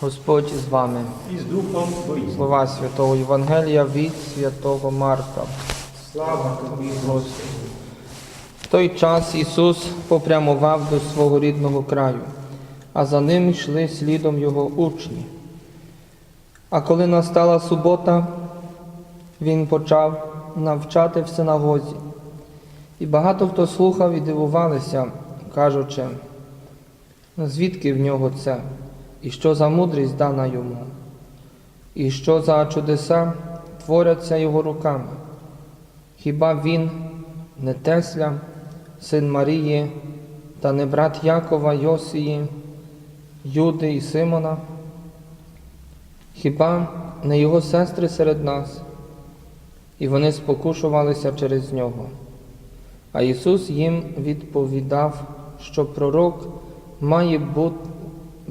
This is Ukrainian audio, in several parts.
Господь з вами. і з Духом Твоїм. Слова Святого Євангелія від Святого Марка. Слава Тобі, Господи! В той час Ісус попрямував до свого рідного краю, а за ним йшли слідом Його учні. А коли настала субота, Він почав навчати в синагозі. І багато хто слухав і дивувалися, кажучи, звідки в нього це, і що за мудрість дана йому, і що за чудеса творяться його руками. Хіба він не Тесля, син Марії, та не брат Якова, Йосії, Юди і Симона? Хіба не його сестри серед нас? І вони спокушувалися через нього. А Ісус їм відповідав, що пророк має бути,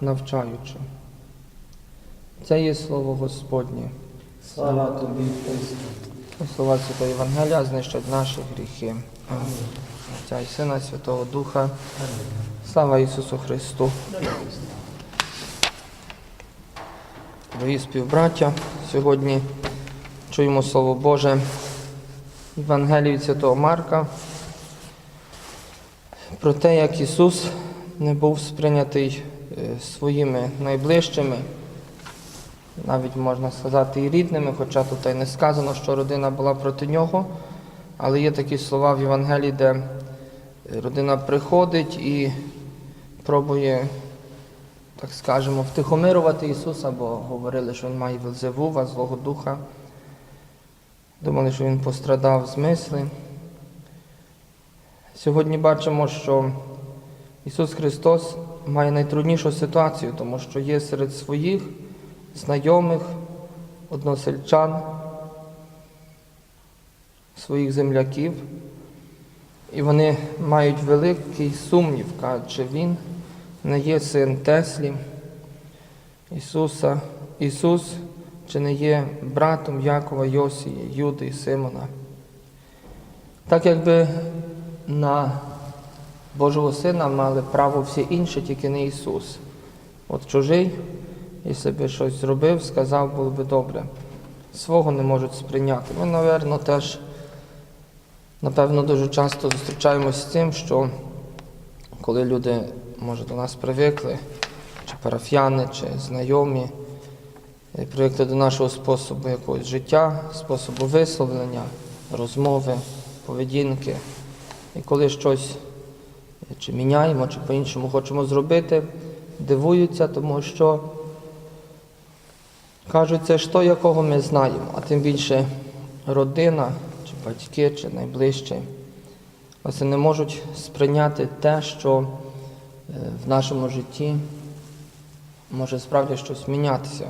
навчаючи. Це є слово Господнє. Слава Тобі, Христе! Слова Святого Євангелія знищать наші гріхи. Отця і Сина, Святого Духа. Слава Ісусу Христу. Дорогі співбраття, сьогодні чуємо Слово Боже Євангелії від Святого Марка про те, як Ісус не був сприйнятий своїми найближчими, навіть можна сказати, і рідними, хоча тут і не сказано, що родина була проти нього. Але є такі слова в Євангелії, де родина приходить і пробує, так скажемо, втихомирувати Ісуса, бо говорили, що Він має Вельзевува, Злого Духа. Думали, що Він пострадав з мисли. Сьогодні бачимо, що Ісус Христос має найтруднішу ситуацію, тому що є серед своїх знайомих, односельчан, своїх земляків, і вони мають великий сумнів, чи він. Не є син Теслі, Ісуса, Ісус, чи не є братом Якова, Йосії, Юди і Симона. Так якби на Божого Сина мали право всі інші, тільки не Ісус. От чужий, якщо би щось зробив, сказав, було би добре. Свого не можуть сприйняти. Ми, напевно, теж, напевно, дуже часто зустрічаємося з тим, що коли люди, може, до нас привикли, чи парафіяни, чи знайомі, привикли до нашого способу якогось життя, способу висловлення, розмови, поведінки. І коли щось чи міняємо, чи по-іншому хочемо зробити, дивуються, тому що кажуть, це ж то, якого ми знаємо, а тим більше родина, чи батьки, чи найближчі. Власне, не можуть сприйняти те, що е, в нашому житті може справді щось мінятися,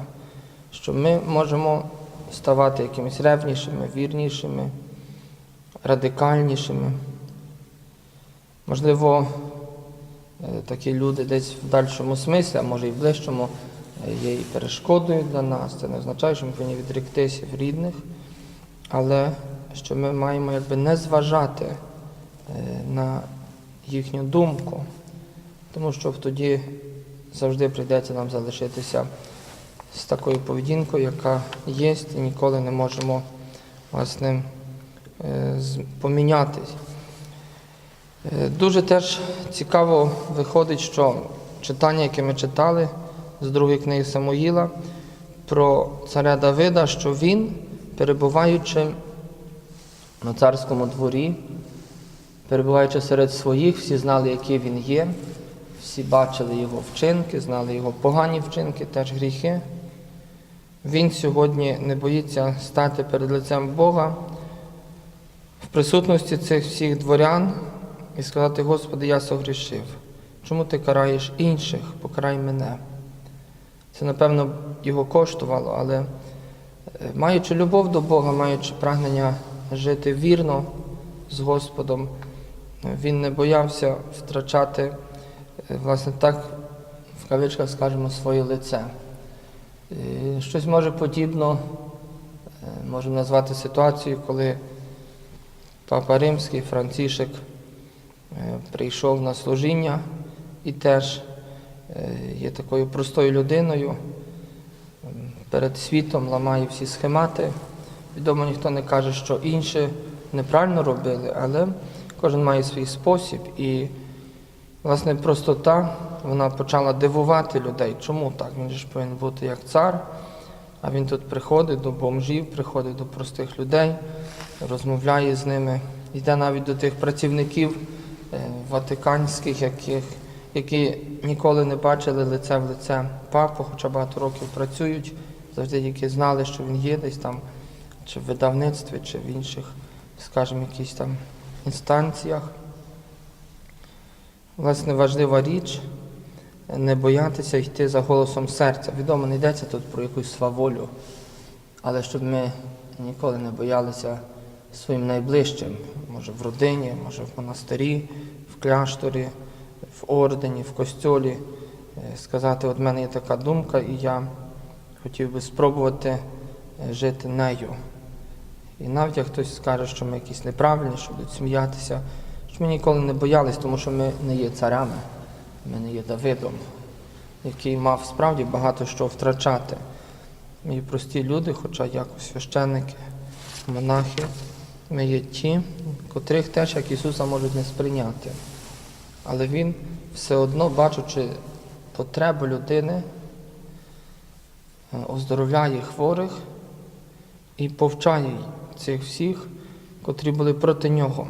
що ми можемо ставати якимись ревнішими, вірнішими, радикальнішими. Можливо, е, такі люди десь в дальшому смислі, а може і в ближчому, е, є і перешкодою для нас. Це не означає, що ми повинні відректися в рідних, але що ми маємо якби не зважати е, на їхню думку, тому що тоді завжди прийдеться нам залишитися з такою поведінкою, яка є, і ніколи не можемо власне помінятись. Дуже теж цікаво виходить, що читання, яке ми читали з другої книги Самуїла про царя Давида, що він, перебуваючи на царському дворі, перебуваючи серед своїх, всі знали, який він є, всі бачили його вчинки, знали його погані вчинки, теж гріхи. Він сьогодні не боїться стати перед лицем Бога в присутності цих всіх дворян і сказати, Господи, я согрішив. Чому ти караєш інших, покарай мене? Це, напевно, його коштувало, але е, маючи любов до Бога, маючи прагнення жити вірно з Господом, він не боявся втрачати, е, власне, так, в кавичках скажемо, своє лице. Щось може подібно, е, можемо назвати ситуацію, коли Папа Римський, Францішек, прийшов на служіння і теж е, є такою простою людиною, перед світом ламає всі схемати. Відомо, ніхто не каже, що інші неправильно робили, але кожен має свій спосіб. І, власне, простота вона почала дивувати людей. Чому так? Він ж повинен бути як цар, а він тут приходить до бомжів, приходить до простих людей, розмовляє з ними, йде навіть до тих працівників е, ватиканських, яких, які ніколи не бачили лице в лице папу, хоча багато років працюють, завжди тільки знали, що він є десь там, чи в видавництві, чи в інших, скажімо, якісь там інстанціях. Власне, важлива річ не боятися йти за голосом серця. Відомо, не йдеться тут про якусь сваволю, але щоб ми ніколи не боялися своїм найближчим, може в родині, може в монастирі, в кляшторі, в ордені, в костьолі, е, сказати, от мене є така думка, і я хотів би спробувати е, жити нею. І навіть як хтось скаже, що ми якісь неправильні, що будуть сміятися, щоб ми ніколи не боялись, тому що ми не є царями, ми не є Давидом, який мав справді багато що втрачати. Ми прості люди, хоча якось священники, монахи, ми є ті, котрих теж, як Ісуса, можуть не сприйняти. Але Він все одно, бачучи потребу людини, е, оздоровляє хворих і повчає цих всіх, котрі були проти нього.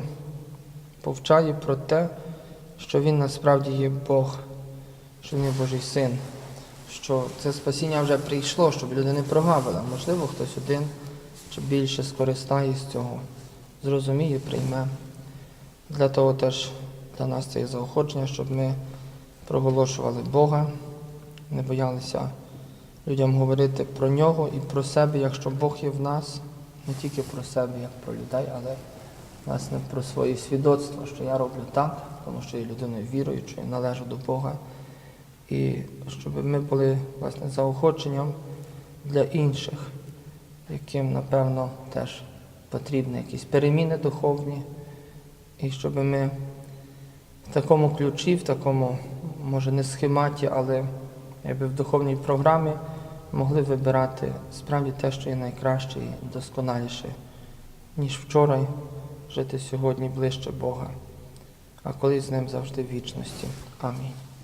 Повчає про те, що він насправді є Бог, що він є Божий син, що це спасіння вже прийшло, щоб люди не прогавили. Можливо, хтось один чи більше скористає з цього, зрозуміє, прийме. Для того теж для нас це є заохочення, щоб ми проголошували Бога, не боялися людям говорити про нього і про себе, якщо Бог є в нас, не тільки про себе, як про людей, але власне про своє свідоцтво, що я роблю так, тому що я людиною віруючою, належу до Бога. І щоб ми були власне заохоченням для інших, яким, напевно, теж потрібні якісь переміни духовні, і щоб ми в такому ключі, в такому, може, не схематі, але якби в духовній програмі могли вибирати справді те, що є найкраще і досконаліше, ніж вчора, жити сьогодні ближче Бога, а колись з ним завжди в вічності. Амінь.